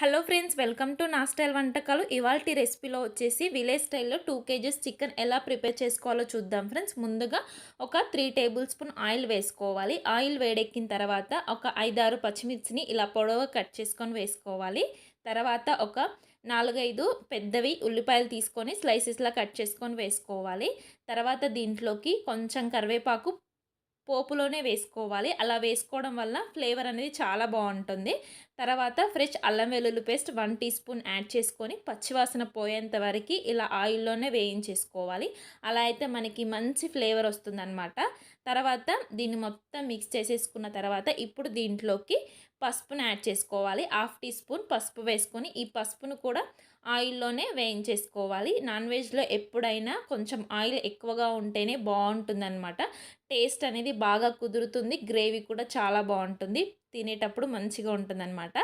Hello friends welcome to నా style వంటకాలు. ఇవాళ రెసిపీలో వచ్చేసి విలేజ్ స్టైల్లో టూ కేజెస్ చికెన్ ఎలా ప్రిపేర్ చేసుకోవాలో చూద్దాం ఫ్రెండ్స్. ముందుగా ఒక త్రీ టేబుల్ స్పూన్ ఆయిల్ వేసుకోవాలి. ఆయిల్ వేడెక్కిన తర్వాత ఒక ఐదారు పచ్చిమిర్చిని ఇలా పొడవుగా కట్ చేసుకొని వేసుకోవాలి. తర్వాత ఒక నాలుగైదు పెద్దవి ఉల్లిపాయలు తీసుకొని స్లైసెస్లా కట్ చేసుకొని వేసుకోవాలి. తర్వాత దీంట్లోకి కొంచెం కరివేపాకు పోపులోనే వేసుకోవాలి. అలా వేసుకోవడం వల్ల ఫ్లేవర్ అనేది చాలా బాగుంటుంది. తర్వాత ఫ్రెష్ అల్లం వెల్లుల్లి paste one teaspoon add చేసుకొని పచ్చివాసన పోయేంత వరకు ఇలా ఆయిల్లోనే వేయించేసుకోవాలి. అలా అయితే మనకి మంచి ఫ్లేవర్ వస్తుందన్నమాట. తర్వాత దీన్ని మొత్తం మిక్స్ చేసేసుకున్న తర్వాత ఇప్పుడు దీంట్లోకి పసుపును యాడ్ చేసుకోవాలి. హాఫ్ టీ స్పూన్ పసుపు వేసుకొని ఈ పసుపును కూడా ఆయిల్లోనే వేయించేసుకోవాలి. నాన్ వెజ్లో ఎప్పుడైనా కొంచెం ఆయిల్ ఎక్కువగా ఉంటేనే బాగుంటుందన్నమాట. టేస్ట్ అనేది బాగా కుదురుతుంది. గ్రేవీ కూడా చాలా బాగుంటుంది. తినేటప్పుడు మంచిగా ఉంటుందన్నమాట.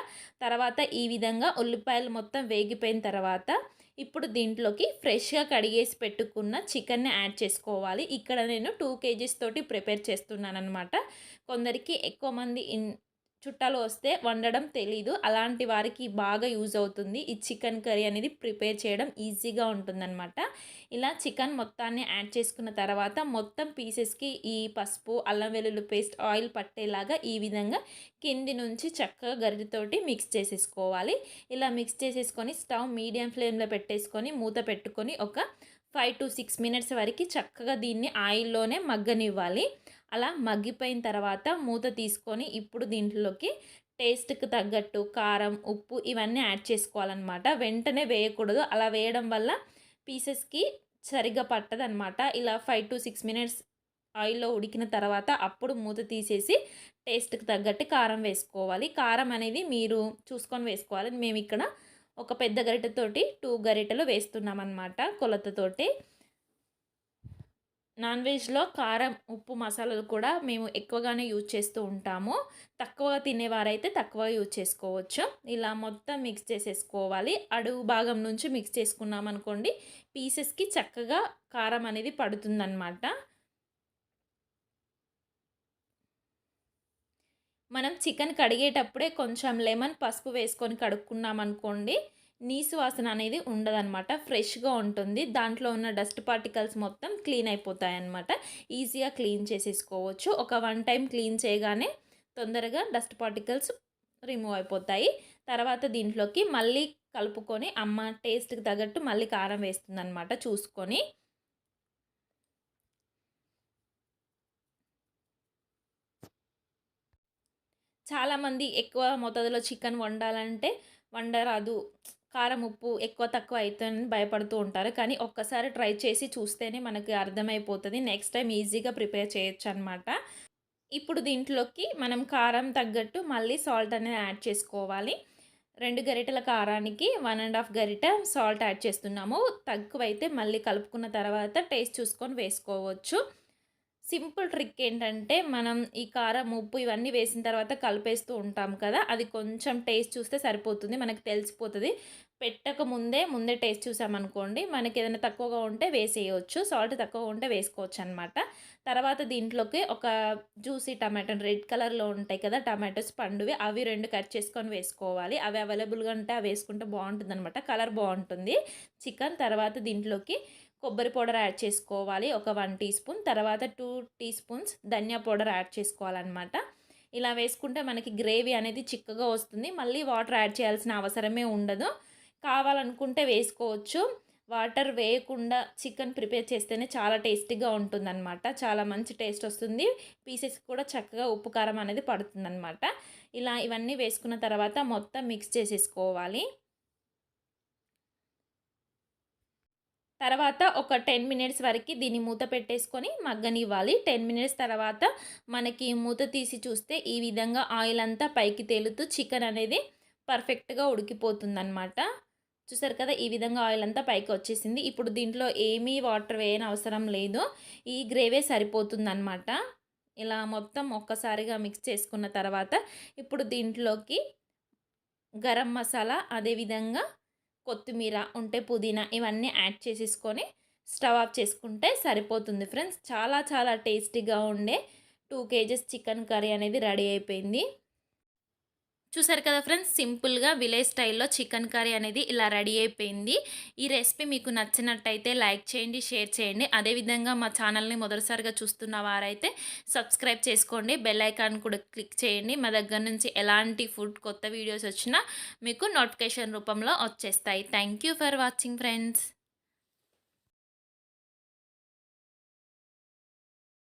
తర్వాత ఈ విధంగా ఉల్లిపాయలు మొత్తం వేగిపోయిన తర్వాత ఇప్పుడు దీంట్లోకి ఫ్రెష్గా కడిగేసి పెట్టుకున్న చికెన్ని యాడ్ చేసుకోవాలి. ఇక్కడ నేను టూ కేజీస్ తోటి ప్రిపేర్ చేస్తున్నాను అనమాట కొందరికి ఎక్కువ మంది ఇన్ చుట్టాలు వస్తే వండడం తెలీదు. అలాంటి వారికి బాగా యూజ్ అవుతుంది. ఈ చికెన్ కర్రీ అనేది ప్రిపేర్ చేయడం ఈజీగా ఉంటుందన్నమాట. ఇలా చికెన్ మొత్తాన్ని యాడ్ చేసుకున్న తర్వాత మొత్తం పీసెస్కి ఈ పసుపు అల్లం వెల్లుల్లి పేస్ట్ ఆయిల్ పట్టేలాగా ఈ విధంగా కింది నుంచి చక్కగా గరిటతోటి మిక్స్ చేసేసుకోవాలి. ఇలా మిక్స్ చేసేసుకొని స్టవ్ మీడియం ఫ్లేమ్లో పెట్టేసుకొని మూత పెట్టుకొని ఒక ఫైవ్ టు సిక్స్ మినిట్స్ వరకు చక్కగా దీన్ని ఆయిల్లోనే మగ్గనివ్వాలి. అలా మగ్గిపోయిన తర్వాత మూత తీసుకొని ఇప్పుడు దీంట్లోకి టేస్ట్కి తగ్గట్టు కారం ఉప్పు ఇవన్నీ యాడ్ చేసుకోవాలన్నమాట. వెంటనే వేయకూడదు. అలా వేయడం వల్ల పీసెస్కి సరిగ్గా పట్టదనమాట ఇలా ఫైవ్ టు సిక్స్ మినిట్స్ ఆయిల్లో ఉడికిన తర్వాత అప్పుడు మూత తీసేసి టేస్ట్కి తగ్గట్టు కారం వేసుకోవాలి. కారం అనేది మీరు చూసుకొని వేసుకోవాలి. మేము ఇక్కడ ఒక పెద్ద గరిటెతోటి టూ గరిటెలు వేస్తున్నాం అనమాట కొలతతోటి. నాన్ వెజ్లో కారం ఉప్పు మసాలాలు కూడా మేము ఎక్కువగానే యూజ్ చేస్తూ ఉంటాము. తక్కువగా తినేవారైతే తక్కువ యూజ్ చేసుకోవచ్చు. ఇలా మొత్తం మిక్స్ చేసేసుకోవాలి. అడుగు భాగం నుంచి మిక్స్ చేసుకున్నాం అనుకోండి పీసెస్కి చక్కగా కారం అనేది పడుతుందన్నమాట. మనం చికెన్ కడిగేటప్పుడే కొంచెం లెమన్ పసుపు వేసుకొని కడుక్కున్నాం అనుకోండి నీసు వాసన అనేది ఉండదన్నమాట. ఫ్రెష్గా ఉంటుంది. దాంట్లో ఉన్న డస్ట్ పార్టికల్స్ మొత్తం క్లీన్ అయిపోతాయి అన్నమాట ఈజీగా క్లీన్ చేసేసుకోవచ్చు. ఒక వన్ టైం క్లీన్ చేయగానే తొందరగా డస్ట్ పార్టికల్స్ రిమూవ్ అయిపోతాయి. తర్వాత దీంట్లోకి మళ్ళీ కలుపుకొని అమ్మ టేస్ట్కి తగ్గట్టు మళ్ళీ కారం వేస్తుంది అనమాట చూసుకొని. చాలామంది ఎక్కువ మోతాదులో చికెన్ వండాలంటే వండరాదు. కారం ఉప్పు ఎక్కువ తక్కువ అవుతుందని భయపడుతూ ఉంటారు. కానీ ఒక్కసారి ట్రై చేసి చూస్తేనే మనకి అర్థమైపోతుంది. నెక్స్ట్ టైం ఈజీగా ప్రిపేర్ చేయొచ్చు అనమాట ఇప్పుడు దీంట్లోకి మనం కారం తగ్గట్టు మళ్ళీ సాల్ట్ అనేది యాడ్ చేసుకోవాలి. రెండు గరిటెల కారానికి వన్ అండ్ హాఫ్ గరిట సాల్ట్ యాడ్ చేస్తున్నాము. తక్కువైతే మళ్ళీ కలుపుకున్న తర్వాత టేస్ట్ చూసుకొని వేసుకోవచ్చు. సింపుల్ ట్రిక్ ఏంటంటే మనం ఈ కారం ఉప్పు ఇవన్నీ వేసిన తర్వాత కలిపేస్తూ ఉంటాం కదా. అది కొంచెం టేస్ట్ చూస్తే సరిపోతుంది. మనకు తెలిసిపోతుంది. పెట్టక ముందే ముందే టేస్ట్ చూసామనుకోండి మనకి ఏదైనా తక్కువగా ఉంటే వేసేయవచ్చు సాల్ట్ తక్కువగా ఉంటే వేసుకోవచ్చు అనమాట తర్వాత దీంట్లోకి ఒక జ్యూసీ టమాటో రెడ్ కలర్లో ఉంటాయి కదా టమాటోస్ పండువి అవి రెండు కట్ చేసుకొని వేసుకోవాలి. అవి అవైలబుల్గా ఉంటే అవి వేసుకుంటే బాగుంటుంది అనమాట కలర్ బాగుంటుంది. చికెన్ తర్వాత దీంట్లోకి కొబ్బరి పౌడర్ యాడ్ చేసుకోవాలి ఒక వన్ టీ స్పూన్. తర్వాత టూ టీ స్పూన్స్ ధనియా పౌడర్ యాడ్ చేసుకోవాలన్నమాట. ఇలా వేసుకుంటే మనకి గ్రేవీ అనేది చిక్కగా వస్తుంది మళ్ళీ వాటర్ యాడ్ చేయాల్సిన అవసరమే ఉండదు. కావాలనుకుంటే వేసుకోవచ్చు. వాటర్ వేయకుండా చికెన్ ప్రిపేర్ చేస్తేనే చాలా టేస్టీగా ఉంటుందన్నమాట. చాలా మంచి టేస్ట్ వస్తుంది. పీసెస్ కూడా చక్కగా ఉప్పు కారం అనేది పడుతుందన్నమాట. ఇలా ఇవన్నీ వేసుకున్న తర్వాత మొత్తం మిక్స్ చేసేసుకోవాలి. తర్వాత ఒక టెన్ మినిట్స్ వరకు దీన్ని మూత పెట్టేసుకొని మగ్గనివ్వాలి. టెన్ మినిట్స్ తర్వాత మనకి మూత తీసి చూస్తే ఈ విధంగా ఆయిల్ అంతా పైకి తేలుతూ చికెన్ అనేది పర్ఫెక్ట్గా ఉడికిపోతుందన్నమాట. చూసారు కదా ఈ విధంగా ఆయిల్ అంతా పైకి వచ్చేసింది. ఇప్పుడు దీంట్లో ఏమీ వాటర్ వేయని అవసరం లేదు. ఈ గ్రేవే సరిపోతుందన్నమాట. ఇలా మొత్తం ఒక్కసారిగా మిక్స్ చేసుకున్న తర్వాత ఇప్పుడు దీంట్లోకి గరం మసాలా అదేవిధంగా కొత్తిమీర ఉంటే పుదీనా ఇవన్నీ యాడ్ చేసేసుకొని స్టవ్ ఆఫ్ చేసుకుంటే సరిపోతుంది ఫ్రెండ్స్ చాలా చాలా టేస్టీగా ఉండే టూ కేజెస్ చికెన్ కర్రీ అనేది రెడీ అయిపోయింది. చూసారు కదా ఫ్రెండ్స్ సింపుల్గా విలేజ్ స్టైల్లో చికెన్ కర్రీ అనేది ఇలా రెడీ అయిపోయింది. ఈ రెసిపీ మీకు నచ్చినట్టయితే లైక్ చేయండి షేర్ చేయండి. అదేవిధంగా మా ఛానల్ని మొదటిసారిగా చూస్తున్న వారైతే సబ్స్క్రైబ్ చేసుకోండి. బెల్ ఐకాన్ కూడా క్లిక్ చేయండి. మా దగ్గర నుంచి ఎలాంటి ఫుడ్ కొత్త వీడియోస్ వచ్చినా మీకు నోటిఫికేషన్ రూపంలో వచ్చేస్తాయి. Thank you for watching friends.